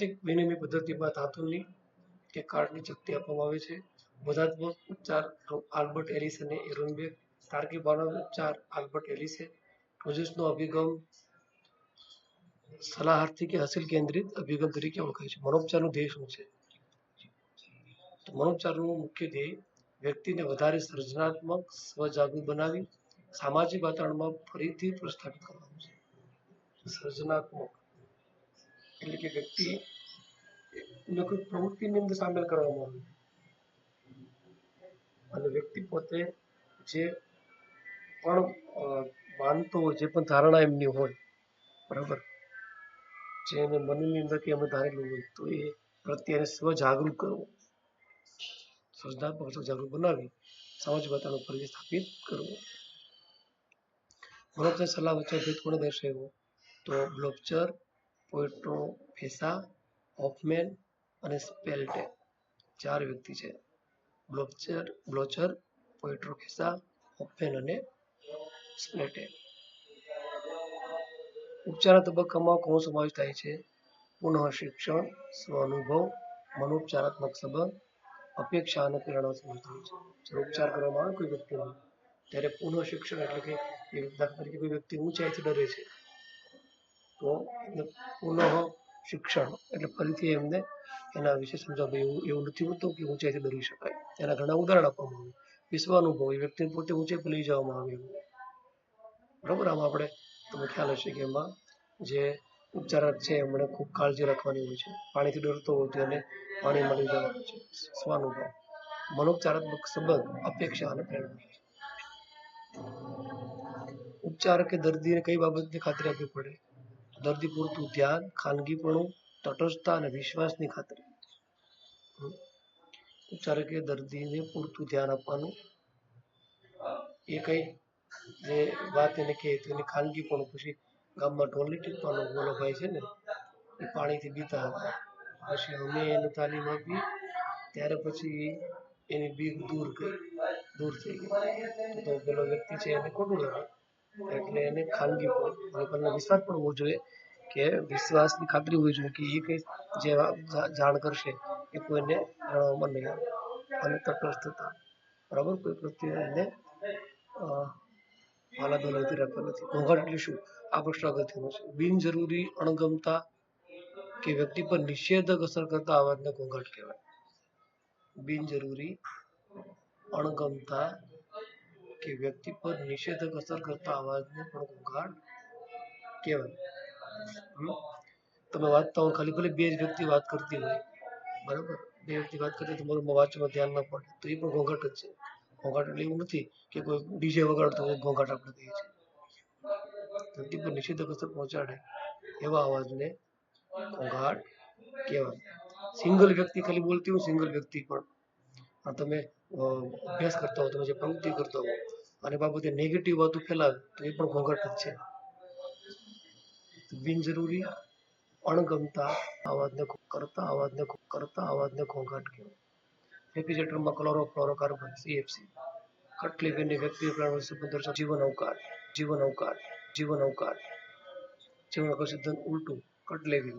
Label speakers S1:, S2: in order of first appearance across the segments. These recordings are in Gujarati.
S1: વિનિમય પદ્ધતિમાં ધાતુની કે કાર્ડની શક્તિ આપવામાં આવે છે. બોધાત્મક ઉપચાર આલ્બર્ટ એલિસ અને એરોનબેગ તાર્કિક ભાવનાત્મક ઉપચાર આલ્બર્ટ એલિસે રોજસનો અભિગમ સલાહાર્થી કે હાસિલ કેન્દ્રિત અભિગમ તરીકે ઓળખાય છે. મનોપચારનો ધ્યેય શું છે? તો મનોપચારનું મુખ્ય ધ્યેય વ્યક્તિને વધારે સર્જનાત્મક, સ્વજાગૃત બનાવી, સામાજિક વાતાવરણમાં ફરીથી પ્રસ્થાપિત કરવાનું છે. સર્જનાત્મક એટલે કે વ્યક્તિ કોઈ પ્રવૃત્તિની અંદર સામેલ કરવામાં આવે. અને વ્યક્તિ પોતે જે પણ માનતો હોય, જે પણ ધારણા એમની હોય, બરાબર? જે એને મનની અંદર કે અમે ધારેલું હોય, તો એ પ્રત્યે સ્વજાગૃત કરવું. સર્જનાત્મક સ્વજાગૃત બનાવી સમાજ વાતાવરણ ફરીથી સ્થાપિત કરવું. મનોપચાર સલાહ વચ્ચે ભેદ કોણે દર્શાવ્યો? તો બ્લોચર પોએટ્રો ફેસા હોફમેન અને સ્પેલ્ટે ચાર વ્યક્તિ છે. બ્લોચર બ્લોચર પોઇટ્રો ફેસા હોફમેન અને સ્પ્લેટે ઉપચારના તબક્કામાં કોનો સમાવેશ થાય છે? પુનઃ શિક્ષણ સ્વ અનુભવ મનોપચારાત્મક સંબંધ, અપેક્ષા અને પ્રેરણા સમાવેશ થાય છે. જ્યારે ઉપચાર કરવામાં આવે કોઈ વ્યક્તિનો ત્યારે પુનઃ શિક્ષણ એટલે કે દાખલા તરીકે કોઈ વ્યક્તિ ઊંચાઈથી ડરે છે. પુનઃ શિક્ષણ એટલે ફરીથી એમને એના વિશે સમજાવવું એવું એવું નથી હોતું કે ઊંચાઈથી ડરી શકાય. એના ઘણા ઉદાહરણ આપવામાં આવે વિશ્વાનુભવ એ વ્યક્તિને પોતે ઊંચાઈ પર લઈ જવામાં આવે બરાબર? આમાં આપણે તમને ખ્યાલ હશે કે એમાં જે ઉપચારક છે, એમણે ખૂબ કાળજી રાખવાની હોય છે. પાણીથી ડરતો હોય તો એને પાણી મળી જવાનું છે. સ્વાનુભવ મનોપચારાત્મક સંબંધ, અપેક્ષા અને પ્રેરણા. ઉપચારકે દર્દીને કઈ બાબતની ખાતરી આપવી પડે? દર્દી પૂરતું ધ્યાન, ખાનગીપણું, તટસ્થતા અને વિશ્વાસની ખાતરી. ઉપચારકે દર્દીને પૂરતું ધ્યાન આપવાનું. એ કઈ જે વાત એને કહે તો ખાનગી પણ પછી ગામમાં ઢોલની ટીપવાનો બોલો ભાઈ છે ને, એ પાણીથી બીતા હતા. પછી અમે એને તાલીમ આપી, ત્યારે પછી એની બીક દૂર કરી, દૂર થઈ ગઈ. તો પેલો વ્યક્તિ છે એને ખોટું લાગે એટલે એને ખાનગી અને વિશ્વાસ પણ હોવો જોઈએ કે વિશ્વાસની ખાતરી હોવી જોઈએ કે એ કંઈ જે જાણ કરશે એ કોઈને જણાવવામાં નહીં આવે અને તટસ્થતા બરાબર? કોઈ પ્રત્યે એને અ, હાલાદોલાથી રાખવા નથી. ઘોંઘાટ એટલે શું? આ પ્રશ્ન અગત્યનો છે. બિનજરૂરી અણગમતા કે વ્યક્તિ પર નિષેધક અસર કરતા અવાજને ઘોંઘાટ કહેવાય. બિનજરૂરી અણગમતા કે વ્યક્તિ પર નિષેધક અસર કરતા અવાજને પણ ઘોંઘાટ કહેવાય. તમે વાંચતા હો ખાલી ભલે બે જ વ્યક્તિ વાત કરતી હોય, બરાબર? બે વ્યક્તિ વાત કરતી હોય તમારું વાંચવામાં ધ્યાન ન પડે, તો એ પણ ઘોંઘાટ જ છે. ઘોંઘાટ એટલે એવું નથી કે કોઈ ડીજે વગાડતો હોય ઘોંઘાટ આપણે કહીએ છીએ. વ્યક્તિ પર નિષેધક અસર પહોંચાડે એવા અવાજને ઘોંઘાટ કહેવાય. સિંગલ વ્યક્તિ ખાલી બોલતી હોય, સિંગલ વ્યક્તિ પણ. તમે અભ્યાસ કરતા હો, તમે જે પ્રવૃત્તિ કરતા હો અને બાબતે નેગેટિવ વાતો ફેલાવે, તો એ પણ ઘોંઘાટ જ છે. બિનજરૂરી, અણગમતા, અવાજને ખૂબ કરતા અવાજને કરતા અવાજને ઘોંઘાટ કહેવાય. રેફ્રિજરેટરમાં ક્લોરોફ્લોરોકાર્બન સીએફસી કટલીફીની વ્યક્તિ પ્રાણી જીવન અવકાશ જીવન અવકાશ જીવન અવકાશ. જીવન અવકાશ સિદ્ધાંત ઉલટું કટલેવી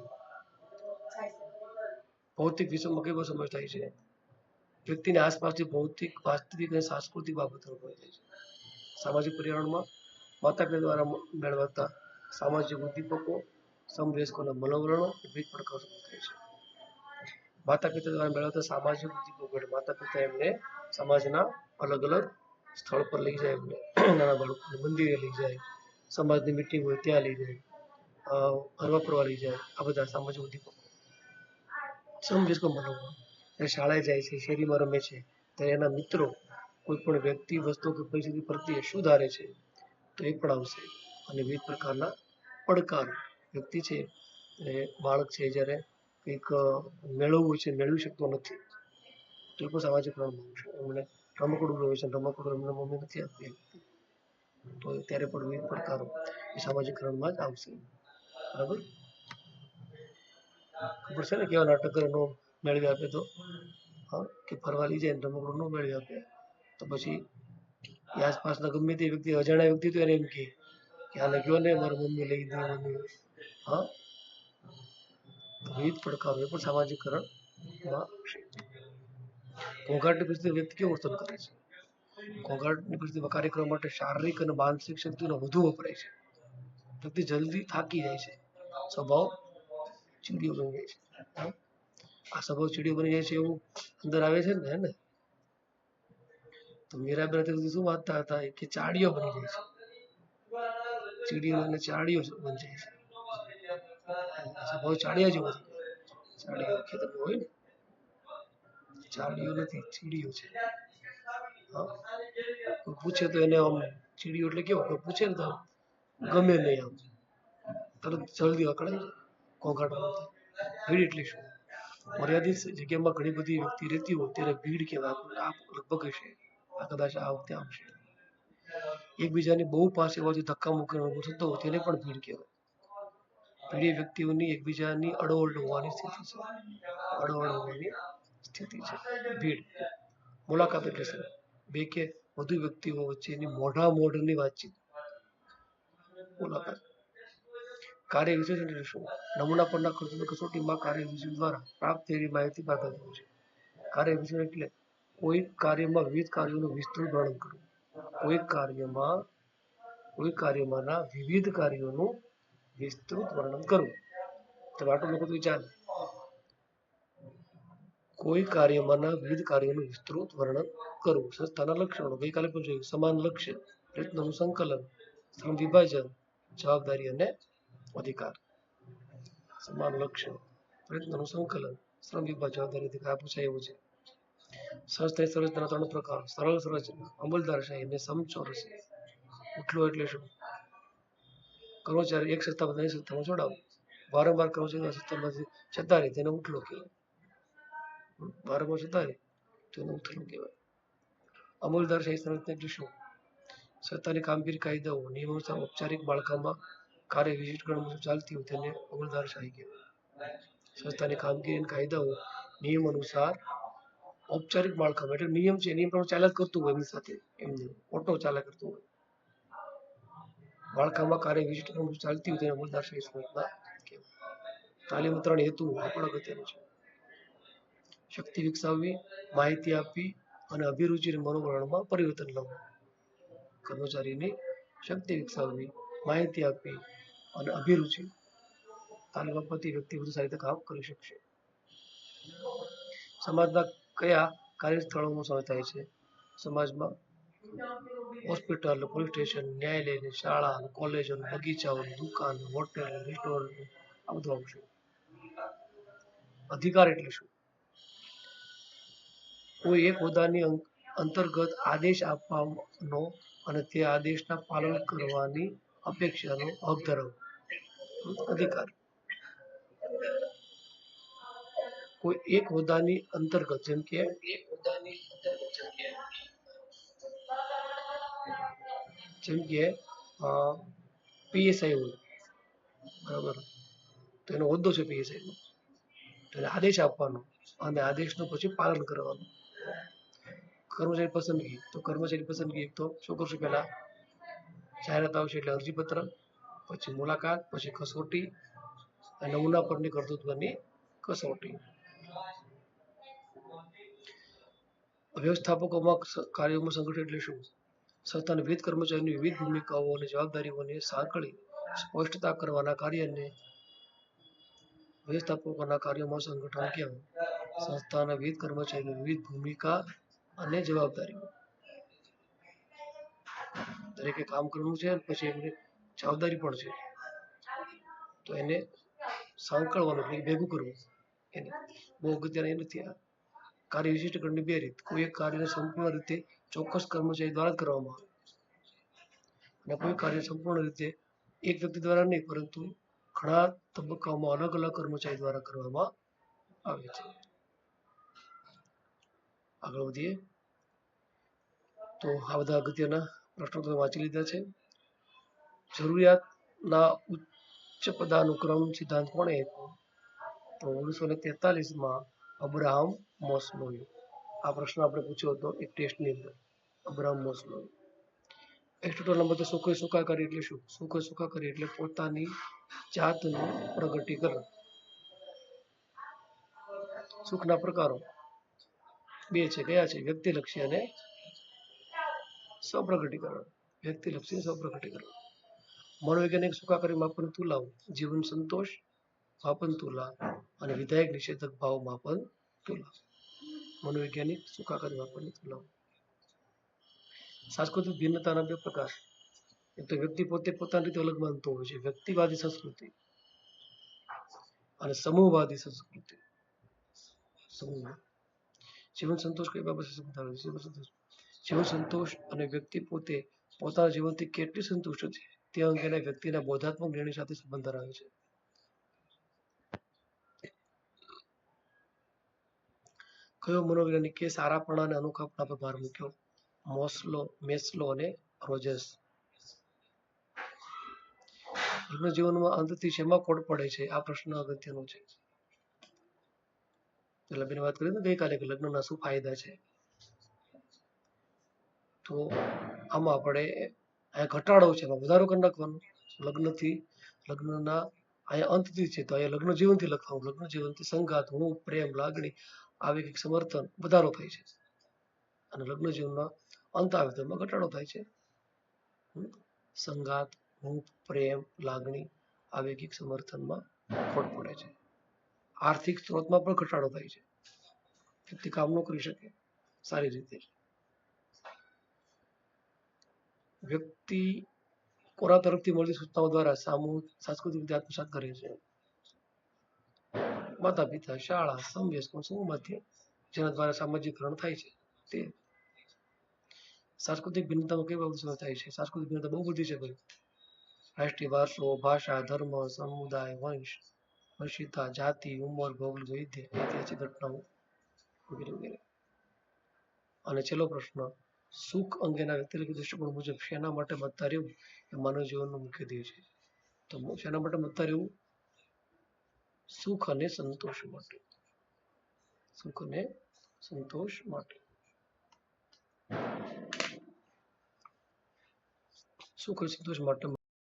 S1: ભૌતિક વિશ્વમાં કેવો સમાવેશ થાય છે? વ્યક્તિની આસપાસથી ભૌતિક, વાસ્તવિક અને સાંસ્કૃતિક બાબતો થાય છે. સામાજિક પર્યાવરણમાં પિતા દ્વારા મેળવતા સામાજિક ઉદ્દીપકો સમવયસ્કોના મનોવરણો વિવિધ પડકારો થાય છે. માતા પિતા દ્વારા મેળવતા સામાજિક ઉદ્દીપકો એટલે માતા પિતા એમને સમાજના અલગ અલગ સ્થળ પર લઈ જાય, એમને નાના બાળકોને મંદિરે લઈ જાય, સમાજની મિટિંગ હોય ત્યાં લઈ જાય ફરવા ફરવા લઈ જાય, આ બધા સામાજિક ઉદ્દીપકો. સમવયસ્કો મનોવરણ શાળાએ જાય છે, શેરીમાં રમે છે, ત્યારે એના મિત્રો કોઈ પણ વ્યક્તિ વસ્તુ કે પરિસ્થિતિ પ્રત્યે શું ધારે છે, તો એ પણ આવશે. અને વિવિધ પ્રકારના પડકાર વ્યક્તિ છે, એ બાળક છે જ્યારે કંઈક મેળવવું છે, મેળવી શકતો નથી, તો એ પણ સામાજિક પ્રમાણમાં આવશે. એમણે રમકડું હોય છે, રમકડું એમને મમ્મી નથી આપતી. તો ત્યારે પણ વિવિધ પડકારો એ સામાજિક ક્રમમાં જ આવશે. બરાબર? ખબર છે ને કેવા નાટક કરે નો મેળવી આપે તો? હા, કે ફરવા લઈ જાય રમકડું ન મેળવી આપે. તો પછી એ આસપાસના ગમે તે વ્યક્તિ, અજાણ્યા વ્યક્તિ તો એમ કે આ લખ્યો ને મારા મમ્મી લઈ દે મને હા. વિવિધ પડકારો, એ પણ સામાજિકરણમાં ઘોંઘાટની પરિસ્થિતિ વ્યક્તિ કેવું વર્તન કરે છે? ઘોંઘાટની પરિસ્થિતિમાં કાર્યક્રમ માટે શારીરિક અને માનસિક શક્તિનો વધુ વપરાય છે. વ્યક્તિ જલ્દી થાકી જાય છે. સ્વભાવ ચીડિયો બની જાય છે? આ સ્વભાવ ચીડિયો બની જાય છે એવું અંદર આવે છે ને, હે ને? તો મીરાબેન અત્યાર સુધી શું વાંચતા હતા કે ચાડીઓ બની જાય છે. ચીડીઓ અને ચાડીઓ બની જાય છે. સ્વભાવ ચાડિયા જેવો ચાડિયો ખેતરમાં હોય ને. ચાડિયો નથી, ચીડીઓ છે. કોઈ પૂછે તો એને આમ ચીડીઓ એટલે કેવું? કોઈ પૂછે ને તો ગમે નહીં આમ. તરત જલ્દી અકળાઈ જાય, ઘોંઘાટ ભીડ એટલે શું મર્યાદિત જગ્યામાં ઘણી બધી વ્યક્તિ રહેતી હોય, ત્યારે ભીડ કહેવાય. લગભગ હશે. આ કદાચ આ વખતે આવશે. એકબીજાની બહુ પાસે હોવાથી ધક્કા મૂકીને ઊભો થતો તેને પણ ભીડ કહેવાય. ભીડ વ્યક્તિઓની એકબીજાની અડોઅડ હોવાની સ્થિતિ છે. અડોઅડ હોવાની સ્થિતિ છે. ભીડ. મુલાકાત એટલે શું? બે કે વધુ વ્યક્તિઓ વચ્ચેની મોઢા મોઢની વાતચીત. મુલાકાત. કાર્ય વિશ્લેષણ એટલે શું? નમૂના પરના કસોટીમાં કાર્ય વિશ્લેષણ દ્વારા પ્રાપ્ત થયેલી માહિતી પાછળ છે. કાર્ય વિશ્લેષણ એટલે કોઈ કાર્યમાં વિવિધ કાર્યોનું વિસ્તૃત વર્ણન કરવું કોઈ કાર્યમાં, કોઈ કાર્યમાંના વિવિધ કાર્યોનું વિસ્તૃત વર્ણન કરવું તમે આટલું લોકો તો વિચારે કોઈ કાર્યમાંના વિવિધ કાર્યોનું વિસ્તૃત વર્ણન કરવું સંસ્થાના લક્ષણો ગઈકાલે પણ જોયું. સમાન લક્ષ્ય, પ્રયત્નોનું સંકલન, શ્રમ વિભાજન, જવાબદારી અને અધિકાર. સમાન લક્ષ્ય, પ્રયત્નોનું સંકલન, શ્રમ વિભાજન, જવાબદારી, અધિકાર. પૂછાય એવું છે. સંસ્થાની સંરચનાના ત્રણ પ્રકાર સરળ સંરચના અમલદારશાહી અને સમચોરસી ઉઠલો એટલે શું? કર્મચારી એક સત્તા બધાની સત્તામાં જોડાવું વારંવાર કર્મચારી સત્તામાંથી છતાં તેને ઉઠલો કહેવાય. વારંવાર છતાં રહે તો ઉઠલો કહેવાય. અમલદારશાહી સંરચના એટલે શું? સત્તાની કામગીરી કાયદાઓ, નિયમો ઔપચારિક માળખામાં કાર્ય વિશિષ્ટ ગણ ચાલતી હોય તેને અમલદારશાહી કહેવાય. સંસ્થાની કામગીરી કાયદાઓ, નિયમ અનુસાર ઔપચારિક માળખામાં એટલે નિયમ છે, નિયમ પ્રમાણે ચાલ્યા કરતું હોય એમની સાથે, એમને ઓટો ચાલ્યા કરતું હોય. માળખામાં કાર્ય વિશિષ્ટ ચાલતી હોય તેને અમલદારશાહી સંરચના તાલીમ ત્રણ હેતુ આ અગત્યનો છે. શક્તિ વિકસાવવી, માહિતી આપવી અને અભિરુચિ મનોવરણમાં પરિવર્તન લાવવું. કર્મચારીની શક્તિ વિકસાવવી, માહિતી આપવી અને અભિરુચિ તાલીમ આપવાથી વ્યક્તિ વધુ સારી રીતે કામ કરી શકશે. સમાજના કયા કાર્યસ્થળોનો સમાવેશ થાય છે? સમાજમાં હોસ્પિટલ, પોલીસ સ્ટેશન, ન્યાયાલય, શાળા, કોલેજો, બગીચાઓ, દુકાન, હોટેલ, રેસ્ટોરન્ટ, આ બધું આવશે. અધિકાર એટલે શું? કોઈ એક હોદ્દાની અંતર્ગત આદેશ આપવાનો અને તે આદેશના પાલન કરવાની અપેક્ષાનો હક ધરાવવો અધિકાર. કોઈ એક હોદ્દાની અંતર્ગત જેમ કે જેમ કે પીએસઆઈ હોય. બરાબર? તો એનો હોદ્દો છે પીએસઆઈ નો તો એને આદેશ આપવાનો અને આદેશનું પછી પાલન કરવાનું. કર્મચારી પસંદગી. તો કર્મચારી પસંદગી તો શું કરશું પહેલા? જાહેરાત આવશે એટલે અરજીપત્ર પછી મુલાકાત પછી કસોટી અને નમૂના પરની કર્તૃત્વની કસોટી. વ્યવસ્થાપકોમાં કાર્યોમાં સંગઠન એટલે શું? સંસ્થાના વિવિધ કર્મચારીની વિવિધ ભૂમિકાઓ અને જવાબદારીઓને સાંકળી સ્પષ્ટતા કરવાના કાર્યને વ્યવસ્થાપકોના કાર્યોમાં સંગઠન કેમ? સંસ્થાના વિવિધ કર્મચારીની વિવિધ ભૂમિકા અને જવાબદારીઓ. દરેકે કામ કરવું છે પછી એમને જવાબદારી પણ છે. તો એને સાંકળવાનું ભેગું કરવું. એને બહુ અગત્યના એ નથી આ. કાર્ય વિશિષ્ટ ગણની બે રીત. કોઈ એક કાર્યને સંપૂર્ણ રીતે ચોક્કસ કર્મચારી દ્વારા કરવામાં આવે અને કોઈ કાર્ય સંપૂર્ણ રીતે એક વ્યક્તિ દ્વારા નહીં, પરંતુ ઘણા તબક્કાઓમાં અલગ અલગ કર્મચારી દ્વારા કરવામાં આવે છે. આગળ વધીએ. તો આ બધા અગત્યના પ્રશ્નો તમે વાંચી લીધા છે. જરૂરિયાતના ઉચ્ચ પદાનુક્રમ સિદ્ધાંત કોણે આપ્યો તો ઓગણીસો ને તેતાલીસમાં અબ્રાહમ મોસ્લોએ આ પ્રશ્ન આપણે પૂછ્યો હતો એક ટેસ્ટની અંદર. અબ્રાહમ મોસ્લોએ એરિસ્ટોટલના મતે સુખે સુખાકારી એટલે શું? સુખ સુખાકારી એટલે પોતાની જાતનું પ્રગટીકરણ. સુખના પ્રકારો. બે છે, કયા છે? વ્યક્તિલક્ષી અને સ્વપ્રગટીકરણ વ્યક્તિલક્ષી સ્વપ્રગટીકરણ મનોવૈજ્ઞાનિક સુખાકારી માપન તુલાવ. જીવન સંતોષ માપન તુલા અને વિધાયક નિષેધક ભાવ માપન તુલા. મનોવૈજ્ઞાનિક સુખાકારી માપનની તુલાવ સાંસ્કૃતિક ભિન્નતાના બે પ્રકાર. એક તો વ્યક્તિ પોતે પોતાની રીતે અલગ માનતો હોય છે. વ્યક્તિવાદી સંસ્કૃતિ અને સમૂહવાદી સંસ્કૃતિ. સમૂહ જીવન સંતોષ કઈ બાબત જીવન સંતોષ. જીવન સંતોષ અને વ્યક્તિ પોતે પોતાના જીવનથી કેટલી સંતુષ્ટ છે? તે અંગેના વ્યક્તિના બોધાત્મક નિર્ણય સાથે સંબંધ ધરાવે છે. કયો મનોવૈજ્ઞાનિકે સારાપણા અને અનોખાપણા પર ભાર મૂક્યો? મોસ્લો, મેસ્લો અને રોજર્સ. લગ્ન જીવનમાં અંતથી શેમાં ખોટ પડે છે? આ પ્રશ્ન અગત્યનો છે. લગ્ન વાત કરી ગઈકાલે કે લગ્નના શું ફાયદા છે? તો આમાં આપણે અહીંયા ઘટાડો છે, એમાં વધારો કરી નાખવાનો. લગ્નથી, લગ્નના અહીંયા અંતથી છે, તો અહીંયા લગ્ન જીવનથી લખવાનું. લગ્ન જીવનથી સંઘાત, હું, પ્રેમ, લાગણી આવી સમર્થન વધારો થાય છે. અને લગ્ન જીવનમાં અંત આવે ઘટાડો થાય છે. સંગાત, હૂંફ, પ્રેમ, લાગણી આવી સમર્થનમાં ખોટ પડે છે. આર્થિક સ્ત્રોતમાં પણ ઘટાડો થાય છે. વ્યક્તિ કામ ન કરી શકે. સારી રીતે. વ્યક્તિ કોરા તરફથી મળતી સૂચનાઓ દ્વારા સામૂહિક સાંસ્કૃતિક રીતે આત્મસાત કરે છે. માતા પિતા શાળા સંવેશ સમૂહમાંથી જેના દ્વારા સામાજિકરણ થાય છે. તે સાંસ્કૃતિક ભિન્નતામાં કઈ બાબતો થાય છે? સાંસ્કૃતિક ભિન્નતા બહુ બધી છે ભાઈ. રાષ્ટ્રીય વારસો, ભાષા, ધર્મ, સમુદાય, વંશ, વંશીતા, જાતિ, ઉંમર, ભૌગોલિક વૈદ્ય ઐતિહાસિક ઘટનાઓ વગેરે વગેરે. અને છેલ્લો પ્રશ્ન, સુખ અંગેના વ્યક્તિગત દૃષ્ટિકોણ મુજબ શેના માટે મતતા રહેવું એ માનવ જીવનનું મુખ્ય ધ્યેય છે. તો શેના માટે મતતા રહેવું સુખ અને સંતોષ માટે. સુખ અને સંતોષ માટે. સુખ અને સંતોષ માટે